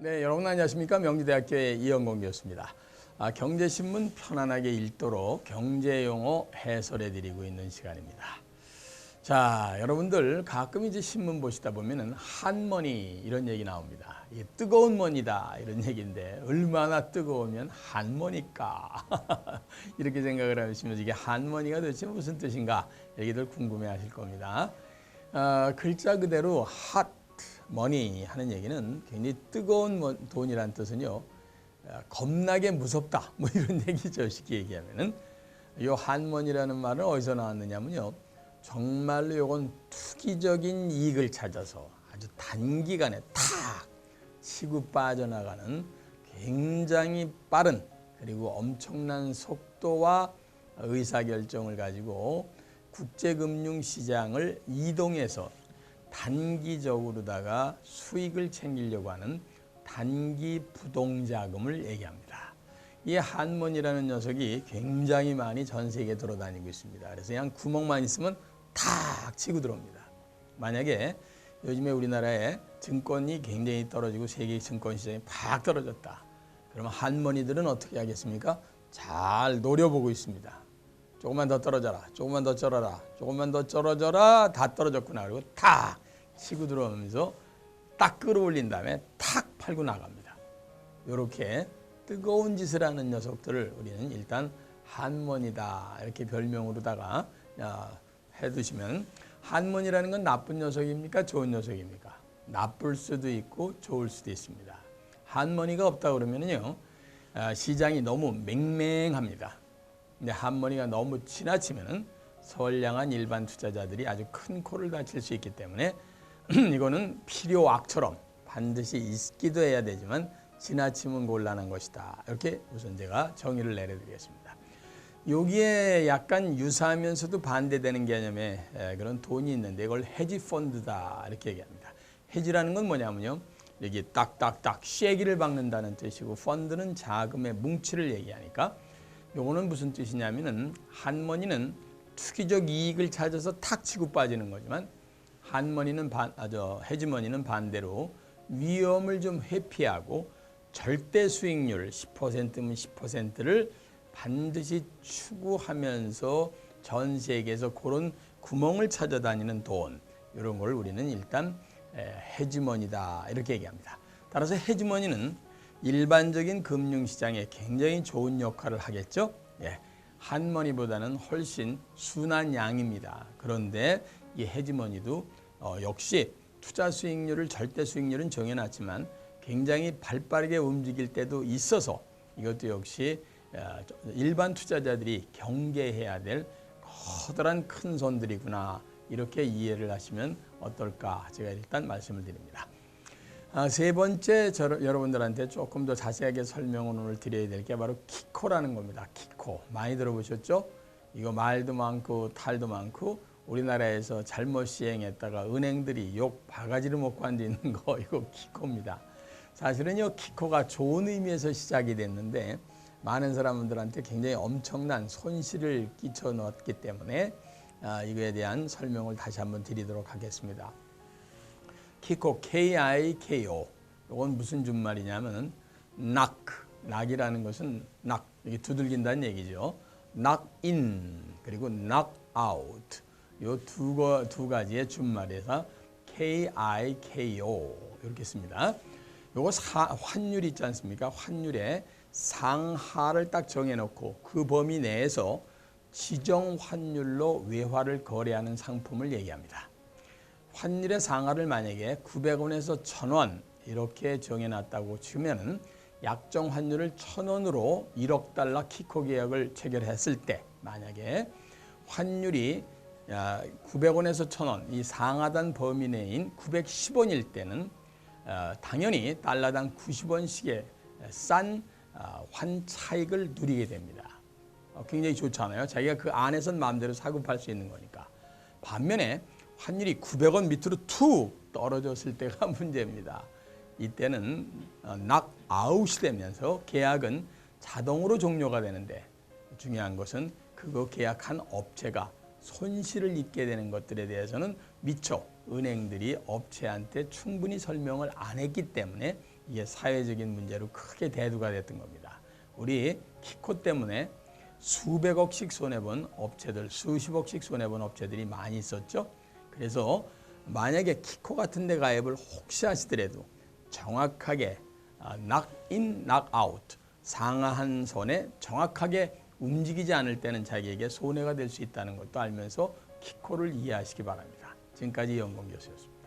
네, 여러분 안녕하십니까? 명지대학교의 이영공 교수입니다. 아, 경제신문 편안하게 읽도록 경제용어 해설해 드리고 있는 시간입니다. 자, 여러분들 가끔 이제 신문 보시다 보면은 한머니 이런 얘기 나옵니다. 이게 뜨거운 머니다 이런 얘기인데 얼마나 뜨거우면 한머니까 이렇게 생각을 하시면 이게 한머니가 도대체 무슨 뜻인가 얘기들 궁금해하실 겁니다. 아, 글자 그대로 핫 머니 하는 얘기는 굉장히 뜨거운 뭐- 돈이란 뜻은요. 아, 겁나게 무섭다 뭐 이런 얘기죠 쉽게 얘기하면은 요 한머니라는 말은 어디서 나왔느냐면요 정말로 요건 투기적인 이익을 찾아서 아주 단기간에 탁 치고 빠져나가는 굉장히 빠른 그리고 엄청난 속도와 의사결정을 가지고 국제금융시장을 이동해서 단기적으로다가 수익을 챙기려고 하는 단기 부동자금을 얘기합니다. 이 한문이라는 녀석이 굉장히 많이 전 세계에 돌아다니고 있습니다. 그래서 그냥 구멍만 있으면 탁 치고 들어옵니다. 만약에 요즘에 우리나라에 증권이 굉장히 떨어지고 세계 증권 시장이 팍 떨어졌다. 그러면 한머니들은 어떻게 하겠습니까? 잘 노려보고 있습니다. 조금만 더 떨어져라. 조금만 더 쩔어라. 조금만 더 쩔어져라. 다 떨어졌구나. 그리고 탁 치고 들어오면서 딱 끌어올린 다음에 탁 팔고 나갑니다. 이렇게 뜨거운 짓을 하는 녀석들을 우리는 일단 한문이다 이렇게 별명으로다가 아, 해두시면 한문이라는 건 나쁜 녀석입니까? 좋은 녀석입니까? 나쁠 수도 있고 좋을 수도 있습니다. 한머니가 없다 그러면요 아, 시장이 너무 맹맹합니다. 근데 한머니가 너무 지나치면은 선량한 일반 투자자들이 아주 큰 코를 다칠 수 있기 때문에 이거는 필요악처럼 반드시 있기도 해야 되지만 지나치면 곤란한 것이다. 이렇게 우선 제가 정의를 내려드리겠습니다. 여기에 약간 유사하면서도 반대되는 개념의 에, 그런 돈이 있는데 이걸 헤지 펀드다 이렇게 얘기합니다. 헤지라는 건 뭐냐면요. 여기 딱딱딱 쉐기를 박는다는 뜻이고 펀드는 자금의 뭉치를 얘기하니까 요거는 무슨 뜻이냐면은 한머니는 투기적 이익을 찾아서 탁 치고 빠지는 거지만 한머니는 반, 아, 저, 헤지머니는 반대로 위험을 좀 회피하고 절대 수익률 10%면 10%를 반드시 추구하면서 전 세계에서 그런 구멍을 찾아다니는 돈 이런 걸 우리는 일단 에, 헤지머니다 이렇게 얘기합니다. 따라서 헤지머니는 일반적인 금융시장에 굉장히 좋은 역할을 하겠죠. 예, 한머니보다는 훨씬 순한 양입니다. 그런데 이 헤지머니도 어, 역시 투자 수익률을 절대 수익률은 정해놨지만 굉장히 발빠르게 움직일 때도 있어서 이것도 역시 어, 일반 투자자들이 경계해야 될 커다란 큰 손들이구나 이렇게 이해를 하시면 어떨까 제가 일단 말씀을 드립니다. 아, 세 번째 저, 여러분들한테 조금 더 자세하게 설명을 오늘 드려야 될 게 바로 키코라는 겁니다. 키코 많이 들어보셨죠? 이거 말도 많고 탈도 많고 우리나라에서 잘못 시행했다가 은행들이 욕 바가지를 못 관디는 거 이거 키코입니다. 사실은요 키코가 좋은 의미에서 시작이 됐는데 많은 사람들한테 굉장히 엄청난 손실을 끼쳐 넣었기 때문에 아, 이거에 대한 설명을 다시 한번 드리도록 하겠습니다. 키코 K-I-K-O 이건 무슨 준말이냐면 knock 낙이라는 것은 knock 이게 두들긴다는 얘기죠. in 그리고 out 요두 두 가지의 준말에서 K-I-K-O 이렇게 씁니다. 요거 사, 환율 있지 않습니까? 환율에 상하를 딱 정해놓고 그 범위 내에서 지정 환율로 외화를 거래하는 상품을 얘기합니다. 환율의 상하를 만약에 900원에서 1000원 이렇게 정해놨다고 치면은 약정 환율을 1000원으로 1억 달러 키코 계약을 체결했을 때 만약에 환율이 900원에서 1000원 이 상하단 범위 내인 910원일 때는 어, 당연히 달러당 90원씩의 싼 어, 환차익을 누리게 됩니다. 어, 굉장히 좋잖아요. 자기가 그 안에선 마음대로 사고 팔 수 있는 거니까. 반면에 환율이 900원 밑으로 툭 떨어졌을 때가 문제입니다. 이때는 낙아웃이 되면서 계약은 자동으로 종료가 되는데 중요한 것은 그거 계약한 업체가 손실을 입게 되는 것들에 대해서는 미처 은행들이 업체한테 충분히 설명을 안 했기 때문에 이게 사회적인 문제로 크게 대두가 됐던 겁니다. 우리 키코 때문에 수백억씩 손해본 업체들, 수십억씩 손해본 업체들이 많이 있었죠. 그래서 만약에 키코 같은 데 가입을 혹시 하시더라도 정확하게 낙인, 낙아웃 상하한 선에 정확하게 움직이지 않을 때는 자기에게 손해가 될 수 있다는 것도 알면서 키코를 이해하시기 바랍니다. 지금까지 연봉 교수였습니다.